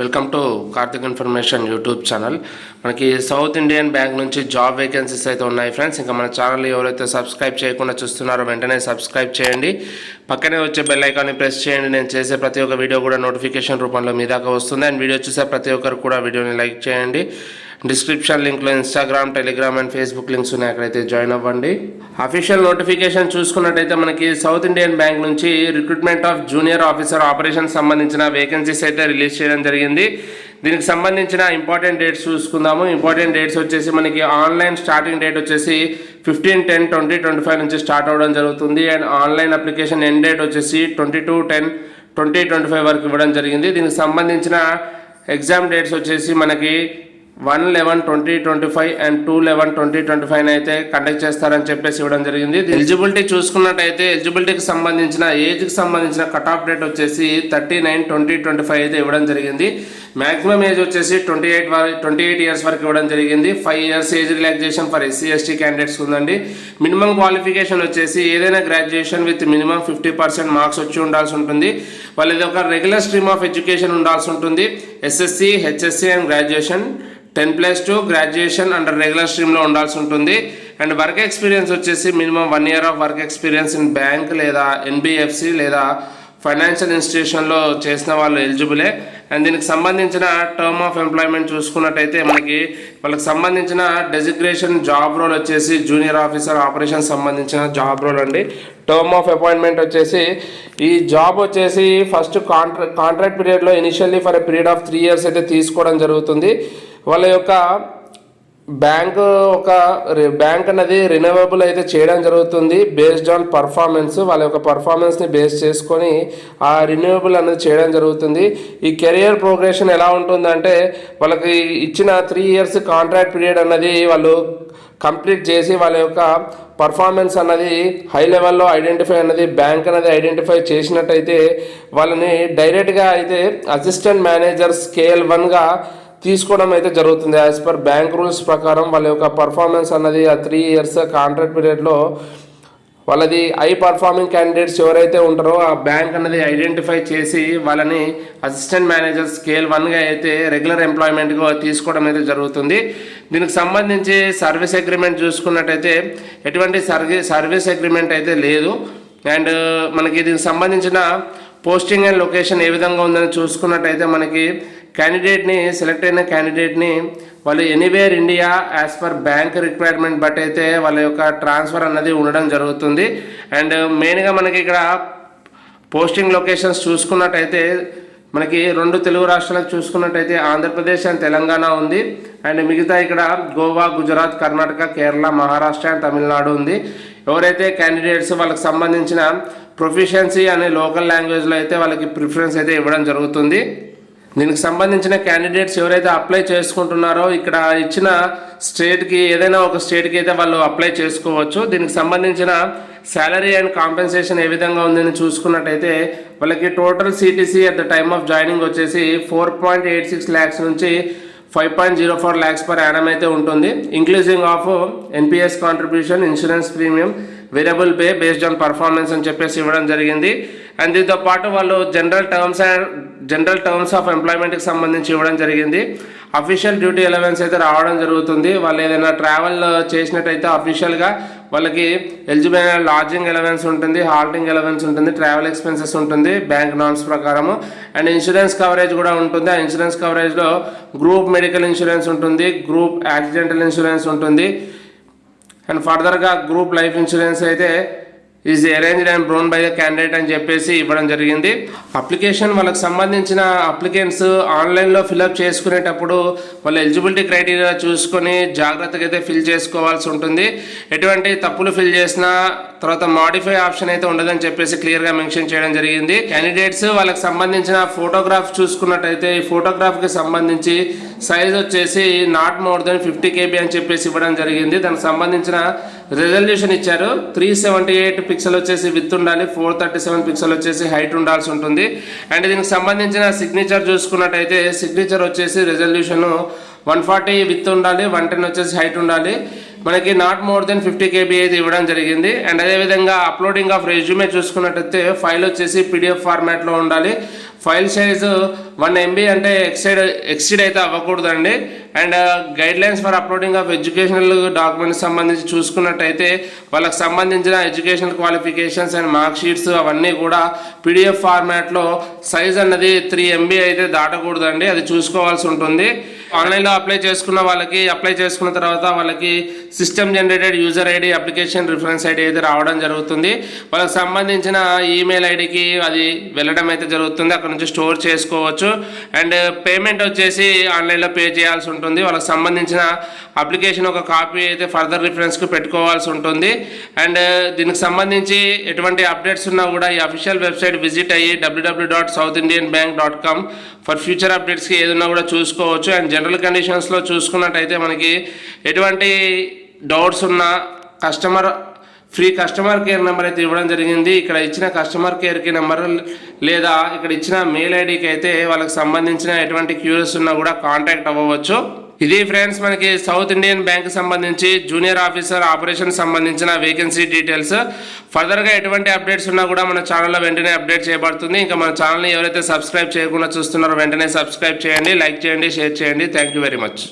Welcome to Karthik information YouTube channel. మనకి south Indian bank నుంచి job vacancies అయితే ఉన్నాయి ఫ్రెండ్స్. ఇంకా మన ఛానల్ ఎవరైతే సబ్స్క్రైబ్ చేయకుండా చూస్తున్నారో వెంటనే సబ్స్క్రైబ్ చేయండి. పక్కనే వచ్చే బెల్ ఐకాన్ని ప్రెస్ చేయండి. నేను చేసే ప్రతి ఒక్క వీడియో కూడా నోటిఫికేషన్ రూపంలో మీ దాకా వస్తుంది. అండ్ వీడియో చూసే ప్రతి ఒక్కరు కూడా వీడియోని లైక్ చేయండి. Description లింక్లో Instagram Telegram and Facebook links ఉన్నాయి. అక్కడైతే జాయిన్ అవ్వండి. అఫీషియల్ నోటిఫికేషన్ చూసుకున్నట్టయితే మనకి సౌత్ ఇండియన్ బ్యాంక్ నుంచి recruitment of junior officer operation సంబంధించిన వేకెన్సీస్ అయితే రిలీజ్ చేయడం జరిగింది. దీనికి సంబంధించిన ఇంపార్టెంట్ డేట్స్ చూసుకుందాము. ఇంపార్టెంట్ డేట్స్ వచ్చేసి మనకి ఆన్లైన్ స్టార్టింగ్ డేట్ వచ్చేసి fifteen ten twenty twenty five నుంచి స్టార్ట్ అవ్వడం జరుగుతుంది. And online application end date వచ్చేసి twenty two ten twenty twenty five వరకు ఇవ్వడం జరిగింది. దీనికి సంబంధించిన ఎగ్జామ్ డేట్స్ వచ్చేసి మనకి one eleven twenty twenty five and two eleven twenty twenty five అయితే కండక్ట్ చేస్తారని చెప్పేసి ఇవ్వడం జరిగింది. ఎలిజిబిలిటీ చూసుకున్నట్టయితే ఎలిజిబిలిటీకి సంబంధించిన ఏజ్కి సంబంధించిన కట్ ఆఫ్ డేట్ వచ్చేసి thirty nine twenty twenty five అయితే ఇవ్వడం జరిగింది. మ్యాక్సిమం ఏజ్ వచ్చేసి twenty eight twenty eight years వరకు ఇవ్వడం జరిగింది. Five years age relaxation for SC ST candidates ఉందండి. మినిమం క్వాలిఫికేషన్ వచ్చేసి ఏదైనా graduation with minimum fifty percent marks వచ్చి ఉండాల్సి ఉంటుంది. వాళ్ళది ఒక రెగ్యులర్ స్ట్రీమ్ ఆఫ్ ఎడ్యుకేషన్ ఉండాల్సి ఉంటుంది. SSC HSC and graduation ten plus two graduation and regular స్ట్రీమ్లో ఉండాల్సి ఉంటుంది. అండ్ వర్క్ ఎక్స్పీరియన్స్ వచ్చేసి minimum one year of work experience in bank లేదా ఎన్బిఎఫ్సి లేదా ఫైనాన్షియల్ ఇన్స్టిట్యూషన్లో చేసిన వాళ్ళు ఎలిజిబులే. అండ్ దీనికి సంబంధించిన టర్మ్ ఆఫ్ ఎంప్లాయ్మెంట్ చూసుకున్నట్టయితే మనకి వాళ్ళకి సంబంధించిన డెసిగ్రేషన్ జాబ్ రోల్ వచ్చేసి జూనియర్ ఆఫీసర్ ఆపరేషన్ సంబంధించిన జాబ్ రోల్ అండి. టర్మ్ ఆఫ్ అపాయింట్మెంట్ వచ్చేసి ఈ జాబ్ వచ్చేసి ఫస్ట్ కాంట్రా కాంట్రాక్ట్ పీరియడ్లో initially for a period of three years అయితే తీసుకోవడం జరుగుతుంది. వాళ్ళ యొక్క బ్యాంక్ ఒక బ్యాంక్ అనేది రినవబుల్ అయితే చేయడం జరుగుతుంది బేస్డ్ ఆన్ పర్ఫార్మెన్స్. వాళ్ళ యొక్క పర్ఫార్మెన్స్ని బేస్ చేసుకొని ఆ రిన్యూవబుల్ అనేది చేయడం జరుగుతుంది. ఈ కెరియర్ ప్రోగ్రెషన్ ఎలా ఉంటుందంటే వాళ్ళకి ఇచ్చిన త్రీ ఇయర్స్ కాంట్రాక్ట్ పీరియడ్ అన్నది వాళ్ళు కంప్లీట్ చేసి వాళ్ళ యొక్క పర్ఫార్మెన్స్ అన్నది హై లెవెల్లో ఐడెంటిఫై అన్నది బ్యాంక్ అనేది ఐడెంటిఫై చేసినట్టయితే వాళ్ళని డైరెక్ట్గా అయితే అసిస్టెంట్ మేనేజర్ స్కేల్ వన్గా తీసుకోవడం అయితే జరుగుతుంది. యాజ్ పర్ బ్యాంక్ రూల్స్ ప్రకారం వాళ్ళ యొక్క పర్ఫార్మెన్స్ అన్నది ఆ త్రీ ఇయర్స్ కాంట్రాక్ట్ పీరియడ్లో వాళ్ళది ఐ పర్ఫార్మింగ్ క్యాండిడేట్స్ ఎవరైతే ఉంటారో ఆ బ్యాంక్ అనేది ఐడెంటిఫై చేసి వాళ్ళని అసిస్టెంట్ మేనేజర్ స్కేల్ వన్గా అయితే రెగ్యులర్ ఎంప్లాయ్మెంట్గా తీసుకోవడం అయితే జరుగుతుంది. దీనికి సంబంధించి సర్వీస్ అగ్రిమెంట్ చూసుకున్నట్టయితే ఎటువంటి సర్వీస్ అగ్రిమెంట్ అయితే లేదు. అండ్ మనకి దీనికి సంబంధించిన పోస్టింగ్ అండ్ లొకేషన్ ఏ విధంగా ఉందని చూసుకున్నట్టయితే మనకి క్యాండిడేట్ని సెలెక్ట్ అయిన క్యాండిడేట్ని వాళ్ళు anywhere India as per bank requirement but అయితే వాళ్ళ యొక్క ట్రాన్స్ఫర్ అన్నది ఉండడం జరుగుతుంది. అండ్ మెయిన్గా మనకి ఇక్కడ పోస్టింగ్ లొకేషన్స్ చూసుకున్నట్టయితే మనకి రెండు తెలుగు రాష్ట్రాలకు చూసుకున్నట్టయితే ఆంధ్రప్రదేశ్ అండ్ తెలంగాణ ఉంది. అండ్ మిగతా ఇక్కడ గోవా గుజరాత్ కర్ణాటక కేరళ మహారాష్ట్ర అండ్ తమిళనాడు ఉంది. ఎవరైతే క్యాండిడేట్స్ వాళ్ళకి సంబంధించిన ప్రొఫిషియన్సీ అనే లోకల్ లాంగ్వేజ్లో అయితే వాళ్ళకి ప్రిఫరెన్స్ అయితే ఇవ్వడం జరుగుతుంది. దీనికి సంబంధించిన క్యాండిడేట్స్ ఎవరైతే అప్లై చేసుకుంటున్నారో ఇక్కడ ఇచ్చిన స్టేట్కి ఏదైనా ఒక స్టేట్కి అయితే వాళ్ళు అప్లై చేసుకోవచ్చు. దీనికి సంబంధించిన శాలరీ అండ్ కాంపెన్సేషన్ ఏ విధంగా ఉందని చూసుకున్నట్టయితే వాళ్ళకి total CTC at the time of joining వచ్చేసి four point eight six lakhs నుంచి five point zero four lakhs per annum అయితే ఉంటుంది. Including of NPS contribution insurance premium variable pay based on performance అని చెప్పేసి ఇవ్వడం జరిగింది. అండ్ దీంతో పాటు వాళ్ళు general terms and general terms of ఎంప్లాయ్మెంట్కి సంబంధించి ఇవ్వడం జరిగింది. అఫీషియల్ డ్యూటీ ఎలవెన్స్ అయితే రావడం జరుగుతుంది. వాళ్ళు ఏదైనా ట్రావెల్ చేసినట్టయితే అఫీషియల్గా వాళ్ళకి ఎలిజిబుల్ అయిన లాడ్జింగ్ ఎలవెన్స్ ఉంటుంది హాల్టింగ్ ఎలవెన్స్ ఉంటుంది ట్రావెల్ ఎక్స్పెన్సెస్ ఉంటుంది బ్యాంక్ నామ్స్ ప్రకారము. అండ్ ఇన్సూరెన్స్ కవరేజ్ కూడా ఉంటుంది. ఆ ఇన్సూరెన్స్ కవరేజ్లో గ్రూప్ మెడికల్ ఇన్సూరెన్స్ ఉంటుంది గ్రూప్ యాక్సిడెంటల్ ఇన్సూరెన్స్ ఉంటుంది. అండ్ ఫర్దర్గా గ్రూప్ లైఫ్ ఇన్సూరెన్స్ అయితే is arranged and borne by the candidate అని చెప్పేసి ఇవ్వడం జరిగింది. అప్లికేషన్ వాళ్ళకి సంబంధించిన అప్లికెంట్స్ ఆన్లైన్లో ఫిలప్ చేసుకునేటప్పుడు వాళ్ళ ఎలిజిబిలిటీ క్రైటీరియా చూసుకొని జాగ్రత్తగా అయితే ఫిల్ చేసుకోవాల్సి ఉంటుంది. ఎటువంటి తప్పులు ఫిల్ చేసినా తర్వాత మాడిఫై ఆప్షన్ అయితే ఉండదని చెప్పేసి క్లియర్గా మెన్షన్ చేయడం జరిగింది. క్యాండిడేట్స్ వాళ్ళకి సంబంధించిన ఫోటోగ్రాఫ్ చూసుకున్నట్టయితే ఈ ఫోటోగ్రాఫ్కి సంబంధించి సైజ్ వచ్చేసి not more than fifty KB అని చెప్పేసి ఇవ్వడం జరిగింది. దానికి సంబంధించిన రిజల్యూషన్ ఇచ్చారు. త్రీ సెవెంటీ ఎయిట్ పిక్సెల్ వచ్చేసి విత్ ఉండాలి. ఫోర్ థర్టీ సెవెన్ పిక్సెల్ వచ్చేసి హైట్ ఉండాల్సి ఉంటుంది. అండ్ దీనికి సంబంధించిన సిగ్నేచర్ చూసుకున్నట్టయితే సిగ్నేచర్ వచ్చేసి రిజల్యూషన్ వన్ ఫార్టీ విత్ ఉండాలి. వన్ టెన్ వచ్చేసి హైట్ ఉండాలి. మనకి not more than fifty KB అయితే ఇవ్వడం జరిగింది. అండ్ అదేవిధంగా అప్లోడింగ్ ఆఫ్ రెజ్యూమే చూసుకున్నట్టయితే ఫైల్ వచ్చేసి పీడిఎఫ్ ఫార్మాట్లో ఉండాలి. ఫైల్ సైజు వన్ ఎంబీ అంటే ఎక్సైడ్ ఎక్సీడ్ అయితే అవ్వకూడదండి. And guidelines for uploading of educational documents సంబంధించి చూసుకున్నట్టయితే వాళ్ళకి సంబంధించిన educational qualifications and mark sheets అవన్నీ కూడా పీడిఎఫ్ ఫార్మాట్లో సైజ్ అన్నది త్రీ ఎంబీ అయితే దాటకూడదండి. అది చూసుకోవాల్సి ఉంటుంది. ఆన్లైన్లో అప్లై చేసుకున్న వాళ్ళకి అప్లై చేసుకున్న తర్వాత వాళ్ళకి system generated user ID application reference ID అయితే రావడం జరుగుతుంది. వాళ్ళకి సంబంధించిన ఈమెయిల్ ఐడికి అది వెళ్ళడం అయితే జరుగుతుంది. అక్కడ నుంచి స్టోర్ చేసుకోవచ్చు. అండ్ పేమెంట్ వచ్చేసి ఆన్లైన్లో పే చేయాల్సి ఉంటుంది. వాళ్ళకి సంబంధించిన అప్లికేషన్ ఒక కాపీ అయితే ఫర్దర్ రిఫరెన్స్కి పెట్టుకోవాల్సి ఉంటుంది. అండ్ దీనికి సంబంధించి ఎటువంటి అప్డేట్స్ ఉన్నా కూడా ఈ అఫీషియల్ వెబ్సైట్ విజిట్ అయ్యి WWW dot south Indian bank dot com for future అప్డేట్స్కి ఏదన్నా కూడా చూసుకోవచ్చు. అండ్ జనరల్ కండిషన్స్లో చూసుకున్నట్టయితే మనకి ఎటువంటి డౌట్స్ ఉన్నా customer free customer care number అయితే ఇవ్వడం జరిగింది. ఇక్కడ ఇచ్చిన కస్టమర్ కేర్కి నెంబర్ లేదా ఇక్కడ ఇచ్చిన మెయిల్ ఐడికి అయితే వాళ్ళకి సంబంధించిన ఎటువంటి క్యూరియస్ ఉన్నా కూడా కాంటాక్ట్ అవ్వవచ్చు. ఇది ఫ్రెండ్స్ మనకి సౌత్ ఇండియన్ బ్యాంక్ సంబంధించి జూనియర్ ఆఫీసర్ ఆపరేషన్ సంబంధించిన వేకెన్సీ డీటెయిల్స్ ఫర్దర్గా ఎటువంటి అప్డేట్స్ ఉన్నా కూడా మన ఛానల్లో వెంటనే అప్డేట్ చేయబడుతుంది. ఇంకా మన ఛానల్ని ఎవరైతే సబ్స్క్రైబ్ చేయకుండా చూస్తున్నారో వెంటనే సబ్స్క్రైబ్ చేయండి లైక్ చేయండి షేర్ చేయండి. Thank you very much